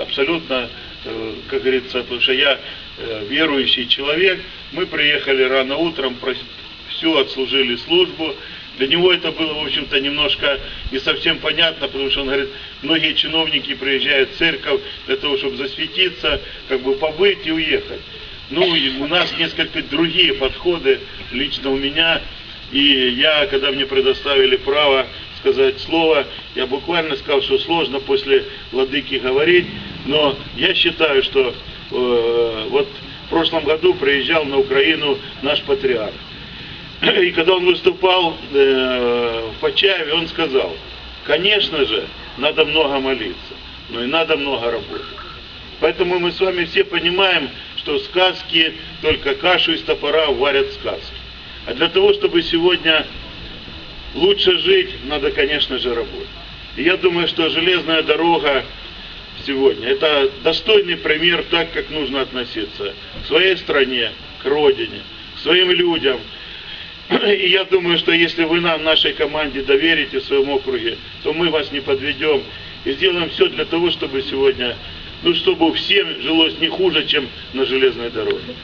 Абсолютно, э, как говорится, потому что я э, верующий человек, мы приехали рано утром, всю отслужили службу. Для него это было, в общем-то, немножко не совсем понятно, потому что он говорит, многие чиновники приезжают в церковь для того, чтобы засветиться, как бы побыть и уехать. Ну, и у нас несколько другие подходы лично у меня. И я, когда мне предоставили право сказать слово, я буквально сказал, что сложно после владыки говорить, но я считаю, что э, вот в прошлом году приезжал на Украину наш патриарх. И когда он выступал э, в Почаеве, он сказал, конечно же, надо много молиться, но и надо много работать. Поэтому мы с вами все понимаем, что сказки, только кашу из топора варят сказки. А для того, чтобы сегодня лучше жить, надо, конечно же, работать. И я думаю, что железная дорога сегодня это достойный пример так, как нужно относиться к своей стране, к родине, к своим людям. И я думаю, что если вы нам, нашей команде доверите в своем округе, то мы вас не подведем и сделаем все для того, чтобы сегодня, ну, чтобы всем жилось не хуже, чем на железной дороге.